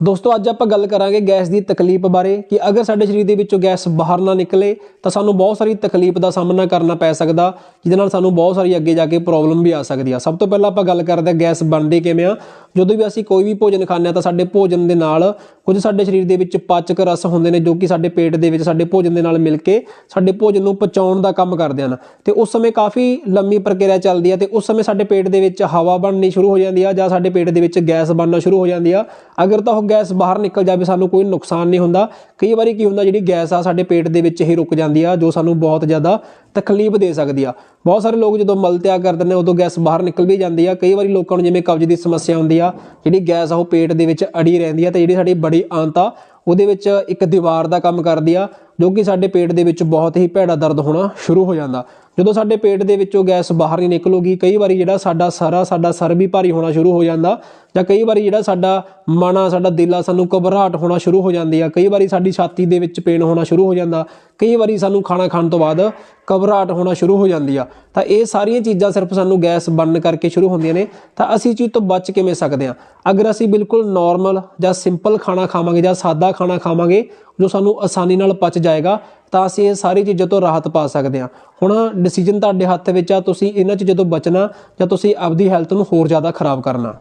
ਦੋਸਤੋ, ਅੱਜ ਆਪਾਂ ਗੱਲ ਕਰਾਂਗੇ ਗੈਸ ਦੀ ਤਕਲੀਫ ਬਾਰੇ ਕਿ ਅਗਰ ਸਾਡੇ ਸਰੀਰ ਦੇ ਵਿੱਚੋਂ ਗੈਸ ਬਾਹਰ ਨਾ ਨਿਕਲੇ, ਤਾਂ ਸਾਨੂੰ ਬਹੁਤ ਸਾਰੀ ਤਕਲੀਫ ਦਾ ਸਾਹਮਣਾ ਕਰਨਾ ਪੈ ਸਕਦਾ, ਜਿਹਦੇ ਨਾਲ ਸਾਨੂੰ ਬਹੁਤ ਸਾਰੀ ਅੱਗੇ ਜਾ ਕੇ ਪ੍ਰੋਬਲਮ ਵੀ ਆ ਸਕਦੀ ਆ। ਸਭ ਤੋਂ ਪਹਿਲਾਂ ਆਪਾਂ ਗੱਲ ਕਰਦੇ ਹਾਂ ਗੈਸ ਬਣਦੀ ਕਿਵੇਂ ਆ। ਜਦੋਂ ਵੀ ਅਸੀਂ ਕੋਈ ਵੀ ਭੋਜਨ ਖਾਂਦੇ ਆ ਤਾਂ ਸਾਡੇ ਭੋਜਨ ਦੇ ਨਾਲ ਕੁਝ ਸਾਡੇ ਸਰੀਰ ਦੇ ਵਿੱਚ ਪਾਚਕ ਰਸ ਹੁੰਦੇ ਨੇ, ਜੋ ਕਿ ਸਾਡੇ ਪੇਟ ਦੇ ਵਿੱਚ, ਸਾਡੇ ਭੋਜਨ ਦੇ ਨਾਲ ਮਿਲ ਕੇ ਸਾਡੇ ਭੋਜਨ ਨੂੰ ਪਚਾਉਣ ਦਾ ਕੰਮ ਕਰਦੇ ਹਨ। ਤੇ ਉਸ ਸਮੇਂ ਕਾਫੀ ਲੰਮੀ ਪ੍ਰਕਿਰਿਆ ਚੱਲਦੀ ਆ ਤੇ ਉਸ ਸਮੇਂ ਸਾਡੇ ਪੇਟ ਦੇ ਵਿੱਚ ਹਵਾ ਬਣਨੀ ਸ਼ੁਰੂ ਹੋ ਜਾਂਦੀ ਆ ਜਾਂ ਸਾਡੇ ਪੇਟ ਦੇ ਵਿੱਚ ਗੈਸ ਬਣਨਾ ਸ਼ੁਰੂ ਹੋ ਜਾਂਦੀ ਆ। ਅਗਰ ਤਾਂ ਉਹ ਗੈਸ ਬਾਹਰ ਨਿਕਲ ਜਾਵੇ ਸਾਨੂੰ ਕੋਈ ਨੁਕਸਾਨ ਨਹੀਂ ਹੁੰਦਾ। ਕਈ ਵਾਰੀ ਕੀ ਹੁੰਦਾ, ਜਿਹੜੀ ਗੈਸ ਆ ਸਾਡੇ ਪੇਟ ਦੇ ਵਿੱਚ ਹੀ ਰੁਕ ਜਾਂਦੀ ਆ, ਜੋ ਸਾਨੂੰ ਬਹੁਤ ਜ਼ਿਆਦਾ ਤਕਲੀਫ ਦੇ ਸਕਦੀ ਆ। ਬਹੁਤ ਸਾਰੇ ਲੋਕ ਜਦੋਂ ਮਲ ਤਿਆਗ ਕਰਦੇ ਨੇ, ਉਦੋਂ ਗੈਸ ਬਾਹਰ ਨਿਕਲ ਵੀ ਜਾਂਦੀ ਆ। ਕਈ ਵਾਰੀ ਲੋਕਾਂ ਨੂੰ ਜਿਵੇਂ ਕਬਜ਼ ਦੀ ਸਮੱਸਿਆ ਹੁੰਦੀ ਆ, ਜਿਹੜੀ ਗੈਸ ਆ ਉਹ ਪੇਟ ਦੇ ਵਿੱਚ ਅੜੀ ਰਹਿੰਦੀ ਆ ਤੇ ਜਿਹੜੀ ਸਾਡੀ ਬੜੀ ਆਂਤ ਆ, ਉਹਦੇ ਵਿੱਚ ਇੱਕ ਦੀਵਾਰ ਦਾ ਕੰਮ ਕਰਦੀ ਆ। ਜੋ ਕਿ ਸਾਡੇ ਪੇਟ ਦੇ ਵਿੱਚ ਬਹੁਤ ਹੀ ਭੈੜਾ ਦਰਦ ਹੋਣਾ ਸ਼ੁਰੂ ਹੋ ਜਾਂਦਾ। ਜਦੋਂ ਸਾਡੇ ਪੇਟ ਦੇ ਵਿੱਚੋਂ ਗੈਸ ਬਾਹਰ ਨਹੀਂ ਨਿਕਲੂਗੀ, ਕਈ ਵਾਰੀ ਜਿਹੜਾ ਸਾਡਾ ਸਾਰਾ, ਸਾਡਾ ਸਰ ਵੀ ਭਾਰੀ ਹੋਣਾ ਸ਼ੁਰੂ ਹੋ ਜਾਂਦਾ ਜਾਂ ਕਈ ਵਾਰੀ ਜਿਹੜਾ ਸਾਡਾ ਮਨ ਆ ਸਾਡਾ ਦਿਲ ਆ, ਸਾਨੂੰ ਘਬਰਾਹਟ ਹੋਣਾ ਸ਼ੁਰੂ ਹੋ ਜਾਂਦੀ ਆ। ਕਈ ਵਾਰੀ ਸਾਡੀ ਛਾਤੀ ਦੇ ਵਿੱਚ ਪੇਨ ਹੋਣਾ ਸ਼ੁਰੂ ਹੋ ਜਾਂਦਾ। ਕਈ ਵਾਰੀ ਸਾਨੂੰ ਖਾਣਾ ਖਾਣ ਤੋਂ ਬਾਅਦ ਘਬਰਾਹਟ ਹੋਣਾ ਸ਼ੁਰੂ ਹੋ ਜਾਂਦੀ ਆ। ਤਾਂ ਇਹ ਸਾਰੀਆਂ ਚੀਜ਼ਾਂ ਸਿਰਫ ਸਾਨੂੰ ਗੈਸ ਬਣਨ ਕਰਕੇ ਸ਼ੁਰੂ ਹੁੰਦੀਆਂ ਨੇ। ਤਾਂ ਅਸੀਂ ਚੀਜ਼ ਤੋਂ ਬਚ ਕਿਵੇਂ ਸਕਦੇ ਆ? ਅਗਰ ਅਸੀਂ ਬਿਲਕੁਲ ਨਾਰਮਲ ਜਾਂ ਸਿੰਪਲ ਖਾਣਾ ਖਾਵਾਂਗੇ ਜਾਂ ਸਾਦਾ ਖਾਣਾ ਖਾਵਾਂਗੇ, ਜੋ ਸਾਨੂੰ ਆਸਾਨੀ ਨਾਲ ਪਚ ਜਾਏਗਾ, ਤਾਂ ਅਸੀਂ ਇਹ ਸਾਰੀ ਚੀਜ਼ਾਂ ਤੋਂ ਰਾਹਤ ਪਾ ਸਕਦੇ ਹਾਂ ਹੁਣ ਡਿਸੀਜਨ ਤੁਹਾਡੇ ਹੱਥ ਵਿੱਚ ਆ, ਤੁਸੀਂ ਇਹਨਾਂ ਚੀਜ਼ਾਂ ਤੋਂ ਬਚਣਾ ਜਾਂ ਤੁਸੀਂ ਆਪਦੀ ਹੈਲਥ ਨੂੰ ਹੋਰ ਜ਼ਿਆਦਾ ਖਰਾਬ ਕਰਨਾ।